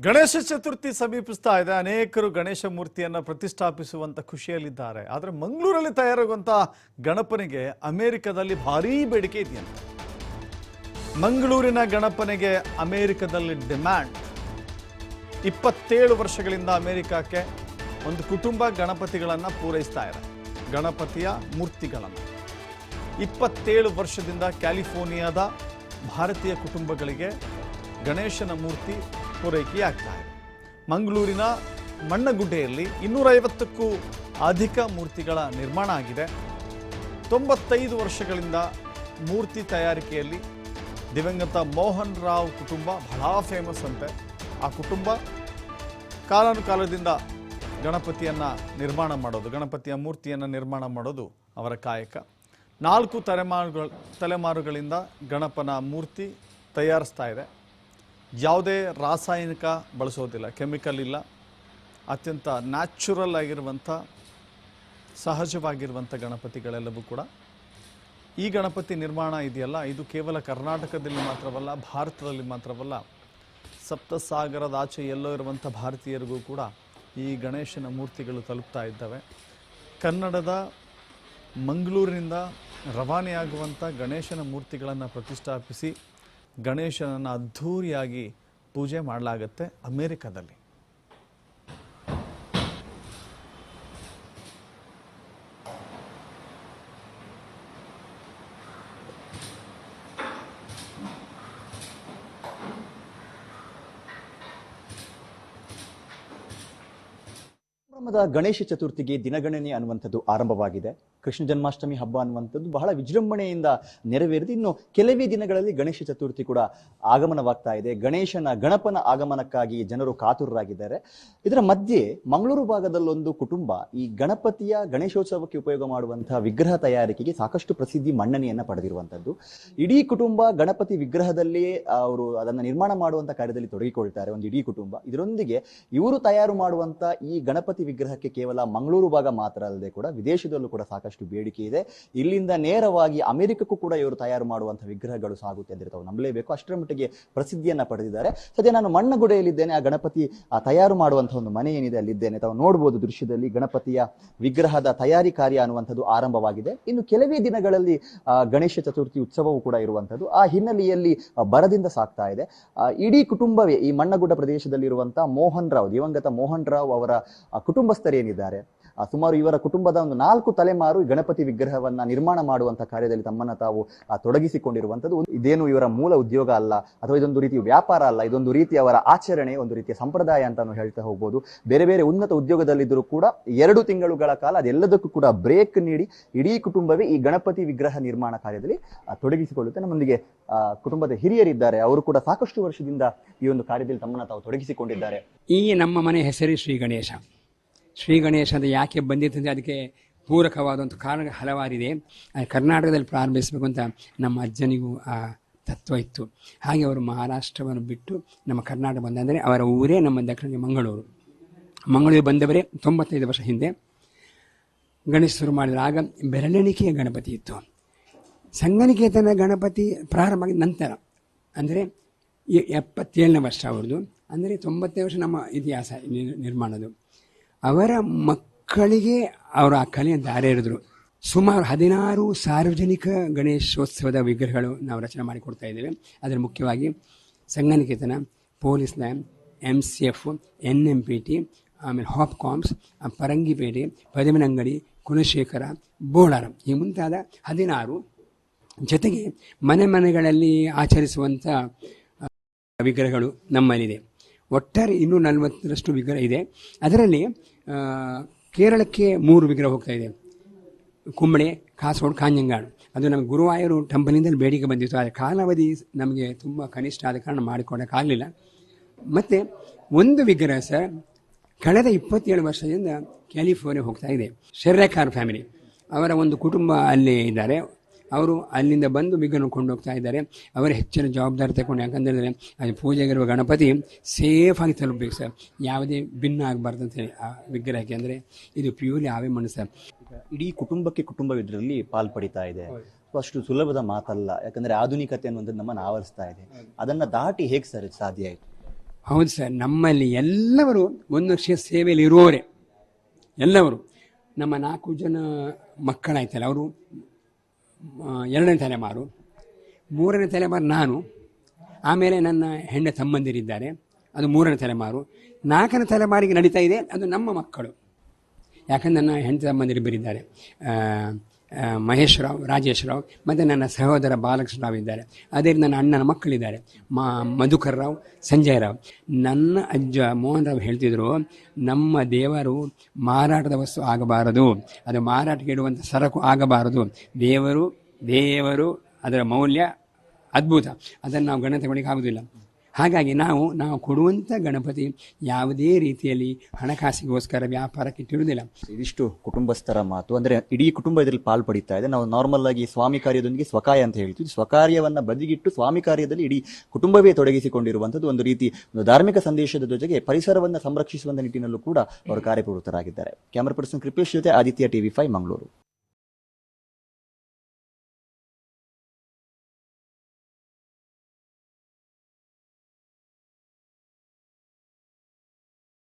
ಗಣೇಶ ಚತುರ್ಥಿ ಸಮೀಪಿಸ್ತಾ ಇದೆ. ಅನೇಕರು ಗಣೇಶ ಮೂರ್ತಿಯನ್ನು ಪ್ರತಿಷ್ಠಾಪಿಸುವಂಥ ಖುಷಿಯಲ್ಲಿದ್ದಾರೆ. ಆದರೆ ಮಂಗಳೂರಲ್ಲಿ ತಯಾರಾಗುವಂಥ ಗಣಪನಿಗೆ ಅಮೆರಿಕದಲ್ಲಿ ಭಾರೀ ಬೇಡಿಕೆ ಇದೆಯಂತೆ. ಮಂಗಳೂರಿನ ಗಣಪನಿಗೆ ಅಮೆರಿಕದಲ್ಲಿ ಡಿಮ್ಯಾಂಡ್. ಇಪ್ಪತ್ತೇಳು ವರ್ಷಗಳಿಂದ ಅಮೆರಿಕಕ್ಕೆ ಒಂದು ಕುಟುಂಬ ಗಣಪತಿಗಳನ್ನು ಪೂರೈಸ್ತಾ ಇದೆ. ಗಣಪತಿಯ ಮೂರ್ತಿಗಳನ್ನು. ಇಪ್ಪತ್ತೇಳು ವರ್ಷದಿಂದ ಕ್ಯಾಲಿಫೋರ್ನಿಯಾದ ಭಾರತೀಯ ಕುಟುಂಬಗಳಿಗೆ ಗಣೇಶನ ಮೂರ್ತಿ ಪೂರೈಕೆಯಾಗ್ತಾ ಇದೆ. ಮಂಗಳೂರಿನ ಮಣ್ಣಗುಡ್ಡೆಯಲ್ಲಿ ಇನ್ನೂರೈವತ್ತಕ್ಕೂ ಅಧಿಕ ಮೂರ್ತಿಗಳ ನಿರ್ಮಾಣ ಆಗಿದೆ. ತೊಂಬತ್ತೈದು ವರ್ಷಗಳಿಂದ ಮೂರ್ತಿ ತಯಾರಿಕೆಯಲ್ಲಿ ದಿವಂಗತ ಮೋಹನ್ ರಾವ್ ಕುಟುಂಬ ಬಹಳ ಫೇಮಸ್ ಅಂತೆ. ಆ ಕುಟುಂಬ ಕಾಲಾನುಕಾಲದಿಂದ ಗಣಪತಿಯನ್ನು ನಿರ್ಮಾಣ ಮಾಡೋದು, ಗಣಪತಿಯ ಮೂರ್ತಿಯನ್ನು ನಿರ್ಮಾಣ ಮಾಡೋದು ಅವರ ಕಾಯಕ. ನಾಲ್ಕು ತಲೆಮಾರುಗಳ, ತಲೆಮಾರುಗಳಿಂದ ಗಣಪನ ಮೂರ್ತಿ ತಯಾರಿಸ್ತಾ ಇದೆ. ಯಾವುದೇ ರಾಸಾಯನಿಕ ಬಳಸೋದಿಲ್ಲ, ಕೆಮಿಕಲ್ ಇಲ್ಲ. ಅತ್ಯಂತ ನ್ಯಾಚುರಲ್ ಆಗಿರುವಂಥ, ಸಹಜವಾಗಿರುವಂಥ ಗಣಪತಿಗಳೆಲ್ಲವೂ ಕೂಡ. ಈ ಗಣಪತಿ ನಿರ್ಮಾಣ ಇದೆಯಲ್ಲ, ಇದು ಕೇವಲ ಕರ್ನಾಟಕದಲ್ಲಿ ಮಾತ್ರವಲ್ಲ, ಭಾರತದಲ್ಲಿ ಮಾತ್ರವಲ್ಲ, ಸಪ್ತಸಾಗರದ ಆಚೆ ಎಲ್ಲೋ ಇರುವಂಥ ಭಾರತೀಯರಿಗೂ ಕೂಡ ಈ ಗಣೇಶನ ಮೂರ್ತಿಗಳು ತಲುಪ್ತಾ ಇದ್ದಾವೆ. ಕನ್ನಡದ ಮಂಗಳೂರಿನಿಂದ ರವಾನೆಯಾಗುವಂಥ ಗಣೇಶನ ಮೂರ್ತಿಗಳನ್ನು ಪ್ರತಿಷ್ಠಾಪಿಸಿ ಗಣೇಶನನ್ನು ಅದ್ಧೂರಿಯಾಗಿ ಪೂಜೆ ಮಾಡಲಾಗತ್ತೆ ಅಮೇರಿಕಾದಲ್ಲಿ. ಸಂಭ್ರಮದ ಗಣೇಶ ಚತುರ್ಥಿಗೆ ದಿನಗಣನೆ ಅನ್ನುವಂಥದ್ದು ಆರಂಭವಾಗಿದೆ. ಕೃಷ್ಣ ಜನ್ಮಾಷ್ಟಮಿ ಹಬ್ಬ ಅನ್ನುವಂಥದ್ದು ಬಹಳ ವಿಜೃಂಭಣೆಯಿಂದ ನೆರವೇರಿದೆ. ಇನ್ನು ಕೆಲವೇ ದಿನಗಳಲ್ಲಿ ಗಣೇಶ ಚತುರ್ಥಿ ಕೂಡ ಆಗಮನವಾಗ್ತಾ ಇದೆ. ಗಣೇಶನ, ಗಣಪನ ಆಗಮನಕ್ಕಾಗಿ ಜನರು ಕಾತುರರಾಗಿದ್ದಾರೆ. ಇದರ ಮಧ್ಯೆ ಮಂಗಳೂರು ಭಾಗದಲ್ಲೊಂದು ಕುಟುಂಬ ಈ ಗಣಪತಿಯ ಗಣೇಶೋತ್ಸವಕ್ಕೆ ಉಪಯೋಗ ಮಾಡುವಂತಹ ವಿಗ್ರಹ ತಯಾರಿಕೆಗೆ ಸಾಕಷ್ಟು ಪ್ರಸಿದ್ಧಿ ಮನ್ನಣೆಯನ್ನು ಪಡೆದಿರುವಂಥದ್ದು. ಇಡೀ ಕುಟುಂಬ ಗಣಪತಿ ವಿಗ್ರಹದಲ್ಲಿ ಅವರು ಅದನ್ನು ನಿರ್ಮಾಣ ಮಾಡುವಂತ ಕಾರ್ಯದಲ್ಲಿ ತೊಡಗಿಕೊಳ್ತಾರೆ. ಒಂದು ಇಡೀ ಕುಟುಂಬ. ಇದರೊಂದಿಗೆ ಇವರು ತಯಾರು ಮಾಡುವಂತ ಈ ಗಣಪತಿ ವಿಗ್ರಹಕ್ಕೆ ಕೇವಲ ಮಂಗಳೂರು ಭಾಗ ಮಾತ್ರ ಅಲ್ಲದೆ ಕೂಡ ವಿದೇಶದಲ್ಲೂ ಕೂಡ ಸಾಕಷ್ಟು ಬೇಡಿಕೆ ಇದೆ. ಇಲ್ಲಿಂದ ನೇರವಾಗಿ ಅಮೆರಿಕಕ್ಕೂ ಕೂಡ ಇವರು ತಯಾರು ಮಾಡುವಂತಹ ವಿಗ್ರಹಗಳು ಸಾಗುತ್ತೆ ಅಂದ್ರೆ ತಾವು ನಂಬಲೇಬೇಕು. ಅಷ್ಟರ ಮಟ್ಟಿಗೆ ಪ್ರಸಿದ್ಧಿಯನ್ನ ಪಡೆದಿದ್ದಾರೆ. ಸದ್ಯ ನಾನು ಮಣ್ಣಗುಡೆಯಲ್ಲಿದ್ದೇನೆ ಆ ಗಣಪತಿ ತಯಾರು ಮಾಡುವಂತಹ ಒಂದು ಮನೆ ಏನಿದೆ ಅಲ್ಲಿದ್ದೇನೆ. ತಾವು ನೋಡಬಹುದು ದೃಶ್ಯದಲ್ಲಿ ಗಣಪತಿಯ ವಿಗ್ರಹದ ತಯಾರಿ ಕಾರ್ಯ ಅನ್ನುವಂಥದ್ದು ಆರಂಭವಾಗಿದೆ. ಇನ್ನು ಕೆಲವೇ ದಿನಗಳಲ್ಲಿ ಗಣೇಶ ಚತುರ್ಥಿ ಉತ್ಸವವು ಕೂಡ ಇರುವಂಥದ್ದು. ಆ ಹಿನ್ನೆಲೆಯಲ್ಲಿ ಬರದಿಂದ ಸಾಕ್ತಾ ಇದೆ. ಇಡೀ ಕುಟುಂಬವೇ ಈ ಮಣ್ಣಗುಡ್ಡ ಪ್ರದೇಶದಲ್ಲಿರುವಂತಹ ಮೋಹನ್ ರಾವ್, ದಿವಂಗತ ಮೋಹನ್ ರಾವ್ ಅವರ ಕುಟುಂಬಸ್ಥರೇನಿದ್ದಾರೆ ಸುಮಾರು ಇವರ ಕುಟುಂಬದ ಒಂದು ನಾಲ್ಕು ತಲೆಮಾರು ಗಣಪತಿ ವಿಗ್ರಹವನ್ನ ನಿರ್ಮಾಣ ಮಾಡುವಂತ ಕಾರ್ಯದಲ್ಲಿ ತಮ್ಮನ್ನ ತಾವು ತೊಡಗಿಸಿಕೊಂಡಿರುವಂತದ್ದು ಇದೇನು ಇವರ ಮೂಲ ಉದ್ಯೋಗ ಅಲ್ಲ, ಅಥವಾ ಇದೊಂದು ರೀತಿ ವ್ಯಾಪಾರ ಅಲ್ಲ, ಇದೊಂದು ರೀತಿ ಅವರ ಆಚರಣೆ, ಒಂದು ರೀತಿಯ ಸಂಪ್ರದಾಯ ಅಂತಾನು ಹೇಳ್ತಾ ಹೋಗ್ಬೋದು. ಬೇರೆ ಬೇರೆ ಉನ್ನತ ಉದ್ಯೋಗದಲ್ಲಿದ್ದರೂ ಕೂಡ ಎರಡು ತಿಂಗಳುಗಳ ಕಾಲ ಅದೆಲ್ಲದಕ್ಕೂ ಕೂಡ ಬ್ರೇಕ್ ನೀಡಿ ಇಡೀ ಕುಟುಂಬವೇ ಈ ಗಣಪತಿ ವಿಗ್ರಹ ನಿರ್ಮಾಣ ಕಾರ್ಯದಲ್ಲಿ ತೊಡಗಿಸಿಕೊಳ್ಳುತ್ತೆ. ನಮ್ಮೊಂದಿಗೆ ಕುಟುಂಬದ ಹಿರಿಯರಿದ್ದಾರೆ. ಅವರು ಕೂಡ ಸಾಕಷ್ಟು ವರ್ಷದಿಂದ ಈ ಒಂದು ಕಾರ್ಯದಲ್ಲಿ ತಮ್ಮನ್ನ ತಾವು ತೊಡಗಿಸಿಕೊಂಡಿದ್ದಾರೆ. ಈ ನಮ್ಮ ಮನೆ ಹೆಸರು ಶ್ರೀ ಗಣೇಶ. ಶ್ರೀ ಗಣೇಶ ಅಂತ ಯಾಕೆ ಬಂದಿತ್ತಂದರೆ ಅದಕ್ಕೆ ಪೂರಕವಾದಂಥ ಕಾರಣ ಹಲವಾರಿದೆ. ಕರ್ನಾಟಕದಲ್ಲಿ ಪ್ರಾರಂಭಿಸಬೇಕು ಅಂತ ನಮ್ಮ ಅಜ್ಜನಿಗೂ ಆ ತತ್ವ ಇತ್ತು. ಹಾಗೆ ಅವರು ಮಹಾರಾಷ್ಟ್ರವನ್ನು ಬಿಟ್ಟು ನಮ್ಮ ಕರ್ನಾಟಕ ಬಂದಂದರೆ ಅವರ ಊರೇ ನಮ್ಮ ದಕ್ಷಿಣಕ್ಕೆ ಮಂಗಳೂರು. ಮಂಗಳೂರು ಬಂದವರೇ ತೊಂಬತ್ತೈದು ವರ್ಷ ಹಿಂದೆ. ಗಣೇಶ ಶುರು ಮಾಡಿದ್ರು ಆಗ ಬೆರಳೆಣಿಕೆಯ ಗಣಪತಿ ಇತ್ತು. ಸಂಗನಿಕೇತನ ಗಣಪತಿ ಪ್ರಾರಂಭ ಆಗಿದ ನಂತರ, ಅಂದರೆ ಎಪ್ಪತ್ತೇಳನೇ ವರ್ಷ ಅವ್ರದ್ದು. ಅಂದರೆ ತೊಂಬತ್ತೇ ವರ್ಷ ನಮ್ಮ ಇತಿಹಾಸ ನಿರ್ಮಾಣದ್ದು. ಅವರ ಮಕ್ಕಳಿಗೆ ಅವರು ಆ ಕಲೆಯ ದಾರಿ ಎರೆದ್ರು ಸುಮಾರು ಹದಿನಾರು ಸಾರ್ವಜನಿಕ ಗಣೇಶೋತ್ಸವದ ವಿಗ್ರಹಗಳು ನಾವು ರಚನೆ ಮಾಡಿಕೊಡ್ತಾ ಇದ್ದೇವೆ. ಅದರ ಮುಖ್ಯವಾಗಿ Sanghaniketana police Lam M C F N M P T ಆಮೇಲೆ ಹಾಪ್ಕಾಮ್ಸ್ ಕಾಮ್ಸ್ ಪರಂಗಿಪೇಟೆ, ಪದಮನಂಗಡಿ, ಕುಲಶೇಖರ, ಬೋಳಾರ ಈ ಮುಂತಾದ ಹದಿನಾರು ಜೊತೆಗೆ ಮನೆ ಮನೆಗಳಲ್ಲಿ ಆಚರಿಸುವಂಥ ವಿಗ್ರಹಗಳು ನಮ್ಮಲ್ಲಿದೆ. ಒಟ್ಟಾರೆ ಇನ್ನೂ ನಲವತ್ತರಷ್ಟು ವಿಗ್ರಹ ಇದೆ. ಅದರಲ್ಲಿ ಕೇರಳಕ್ಕೆ ಮೂರು ವಿಗ್ರಹ ಹೋಗ್ತಾ ಇದೆ. ಕುಂಬಳೆ, ಕಾಸರಗೋಡು ಕಾಂಜಂಗಾಡು ಅದು ನಮಗೆ ಗುರುವಾಯೂರು ಟೆಂಪಲಿಂದಲೇ ಬೇಡಿಕೆ ಬಂದಿತ್ತು. ಆದರೆ ಕಾಲಾವಧಿ ನಮಗೆ ತುಂಬ ಕನಿಷ್ಠ ಆದ ಕಾರಣ ಮಾಡಿಕೊಡೋಕ್ಕಾಗಲಿಲ್ಲ ಮತ್ತು ಒಂದು ವಿಗ್ರಹ ಸರ್ ಕಳೆದ ಇಪ್ಪತ್ತೇಳು ವರ್ಷದಿಂದ ಕ್ಯಾಲಿಫೋರ್ನಿಯಾ ಹೋಗ್ತಾ ಇದೆ. ಶೆರ್ರೆಕಾರ್ ಫ್ಯಾಮಿಲಿ ಅವರ ಒಂದು ಕುಟುಂಬ ಅಲ್ಲಿ ಇದ್ದಾರೆ. ಅವರು ಅಲ್ಲಿಂದ ಬಂದು ವಿಗ್ರಹವನ್ನು ಕೊಂಡೋಗ್ತಾ ಇದ್ದಾರೆ. ಅವರ ಹೆಚ್ಚಿನ ಜವಾಬ್ದಾರಿ ತಗೊಂಡು ಯಾಕಂತೇಳಿದ್ರೆ ಅದು ಪೂಜೆಗಿರುವ ಗಣಪತಿ ಸೇಫಾಗಿ ತಲುಪಬೇಕು ಸರ್. ಯಾವುದೇ ಭಿನ್ನ ಆಗಬಾರ್ದು ಅಂತ ಹೇಳಿ ಆ ವಿಗ್ರಹಕ್ಕೆ ಅಂದರೆ ಇದು ಪ್ಯೂರ್ಲಿ ಆವೇ ಮಣ್ಣು ಸರ್. ಇಡೀ ಕುಟುಂಬಕ್ಕೆ ಕುಟುಂಬ ಇದರಲ್ಲಿ ಪಾಲ್ಪಡಿತಾ ಇದೆ. ಅಷ್ಟು ಸುಲಭದ ಮಾತಲ್ಲ. ಯಾಕಂದರೆ ಆಧುನಿಕತೆ ಅನ್ನುವಂಥದ್ದು ನಮ್ಮನ್ನು ಆವರಿಸ್ತಾ ಇದೆ. ಅದನ್ನು ದಾಟಿ ಹೇಗೆ ಸರ್ ಸಾಧ್ಯ ಆಯಿತು? ಹೌದು ಸರ್. ನಮ್ಮಲ್ಲಿ ಎಲ್ಲವರು ಒಂದು ವರ್ಷ ಸೇವೆಯಲ್ಲಿ ಇರುವವರೇ. ಎಲ್ಲವರು. ನಮ್ಮ ನಾಲ್ಕು ಜನ ಮಕ್ಕಳಾಯ್ತಲ್ಲ ಅವರು ಎರಡನೇ ತಲೆಮಾರು. ಮೂರನೇ ತಲೆಮಾರು ನಾನು. ಆಮೇಲೆ ನನ್ನ ಹೆಣ್ಣ ತಮ್ಮಂದಿರಿದ್ದಾರೆ. ಅದು ಮೂರನೇ ತಲೆಮಾರು. ನಾಲ್ಕನೇ ತಲೆಮಾರಿಗೆ ನಡೀತಾ ಇದೆ. ಅದು ನಮ್ಮ ಮಕ್ಕಳು. ಯಾಕಂದ್ರೆ ನನ್ನ ಹೆಂಡತಿ ತಮ್ಮಂದಿರು ಬರಿದ್ದಾರೆ ಮಹೇಶ್ ರಾವ್, ರಾಜೇಶ್ ರಾವ್, ಮತ್ತು ನನ್ನ ಸಹೋದರ ಬಾಲಕೃಷ್ಣ ರಾವ್ ಇದ್ದಾರೆ. ಅದೇ ನನ್ನ ಅಣ್ಣನ ಮಕ್ಕಳಿದ್ದಾರೆ. ಮಾ, ಮಧುಕರ್ ರಾವ್, ಸಂಜಯ್ ರಾವ್. ನನ್ನ ಅಜ್ಜ ಮೋಹನ್ ರಾವ್ ಹೇಳ್ತಿದ್ರು, ನಮ್ಮ ದೇವರು ಮಾರಾಟದ ವಸ್ತು ಆಗಬಾರದು. ಅದು ಮಾರಾಟಕ್ಕೆ ಇಡುವಂಥ ಸರಕು ಆಗಬಾರದು. ದೇವರು ದೇವರು ಅದರ ಮೌಲ್ಯ ಅದ್ಭುತ. ಅದನ್ನು ನಾವು ಗಣನೆ ತಗೊಳ್ಳಿಕ್ಕೆ ಆಗೋದಿಲ್ಲ. ಹಾಗಾಗಿ ನಾವು ನಾವು ಕೊಡುವಂಥ ಗಣಪತಿ ಯಾವುದೇ ರೀತಿಯಲ್ಲಿ ಹಣಕಾಸಿಗೋಸ್ಕರ ವ್ಯಾಪಾರಕ್ಕೆ ಇಟ್ಟಿರುವುದಿಲ್ಲ. ಇದಿಷ್ಟು ಕುಟುಂಬಸ್ಥರ ಮಾತು, ಅಂದರೆ ಇಡೀ ಕುಟುಂಬ ಇದರಲ್ಲಿ ಪಾಲ್ಪಡಿತಾ ಇದೆ. ನಾವು ನಾರ್ಮಲ್ ಆಗಿ ಸ್ವಾಮಿ ಕಾರ್ಯದೊಂದಿಗೆ ಸ್ವಕಾಯ ಅಂತ ಹೇಳ್ತೀವಿ. ಸ್ವಕಾರ್ಯವನ್ನು ಬದಿಗಿಟ್ಟು ಸ್ವಾಮಿ ಕಾರ್ಯದಲ್ಲಿ ಇಡೀ ಕುಟುಂಬವೇ ತೊಡಗಿಸಿಕೊಂಡಿರುವಂಥದ್ದು ಒಂದು ರೀತಿ, ಒಂದು ಧಾರ್ಮಿಕ ಸಂದೇಶದ ಜೊತೆಗೆ ಪರಿಸರವನ್ನು ಸಂರಕ್ಷಿಸುವಂಥ ನಿಟ್ಟಿನಲ್ಲೂ ಕೂಡ ಅವರು ಕಾರ್ಯಪ್ರವೃತ್ತರಾಗಿದ್ದಾರೆ. ಕ್ಯಾಮರಾ ಪರ್ಸನ್ ಕೃಪೇಶ್ ಜೊತೆ ಆದಿತ್ಯ ಟಿವಿ ಫೈವ್, ಮಂಗಳೂರು.